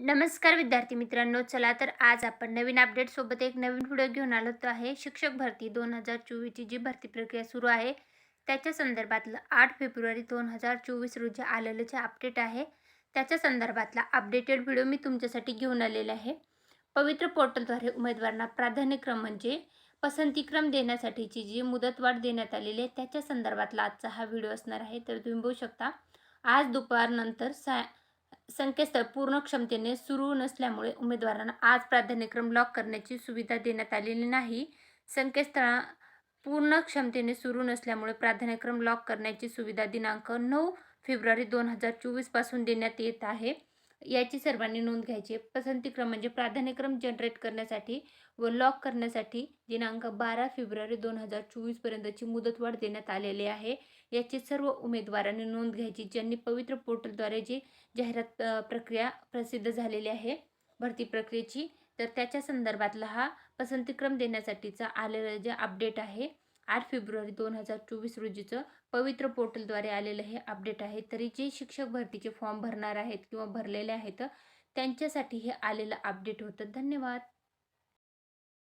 नमस्कार विद्यार्थी मित्रांनो चला तर आज आपण नवीन अपडेट सोबत एक नवीन व्हिडिओ घेऊन आलो तो आहे शिक्षक भरती दोन हजार चोवीसची जी भरती प्रक्रिया सुरू आहे त्याच्या संदर्भातलं आठ फेब्रुवारी दोन हजार चोवीस रोजी आलेलं जे अपडेट आहे त्याच्या संदर्भातला अपडेटेड व्हिडिओ मी तुमच्यासाठी घेऊन आलेला आहे. पवित्र पोर्टलद्वारे उमेदवारांना प्राधान्यक्रम म्हणजे पसंतीक्रम देण्यासाठीची जी मुदतवाढ देण्यात आलेली आहे त्याच्या संदर्भातला आजचा हा व्हिडिओ असणार आहे तर तुम्ही बघू शकता. आज दुपारनंतर सा संकेतस्थळ पूर्ण क्षमतेने सुरू नसल्यामुळे उमेदवारांना आज प्राधान्यक्रम लॉक करण्याची सुविधा देण्यात आलेली नाही. संकेतस्थळा पूर्ण क्षमतेने सुरू नसल्यामुळे प्राधान्यक्रम लॉक करण्याची सुविधा दिनांक नऊ फेब्रुवारी दोन हजार चोवीसपासून देण्यात येत आहे. याची सर्वांनी नोंद घ्यायची पसंतीक्रम म्हणजे प्राधान्यक्रम जनरेट करण्यासाठी व लॉक करण्यासाठी दिनांक बारा फेब्रुवारी दोन हजार चोवीसपर्यंतची मुदतवाढ देण्यात आलेली आहे. याची सर्व उमेदवारांनी नोंद घ्यायची ज्यांनी पवित्र पोर्टलद्वारे जी जाहिरात प्रक्रिया प्रसिद्ध झालेली आहे भरती प्रक्रियेची तर त्याच्या संदर्भातला हा पसंतीक्रम देण्यासाठीचा आलेला जे अपडेट आहे आठ फेब्रुवारी दोन हजार चोवीस रोजीचं पवित्र पोर्टलद्वारे आलेलं हे अपडेट आहे. तरी जे शिक्षक भरतीचे फॉर्म भरणार आहेत किंवा भरलेले आहेत त्यांच्यासाठी हे आलेलं अपडेट होतं. धन्यवाद.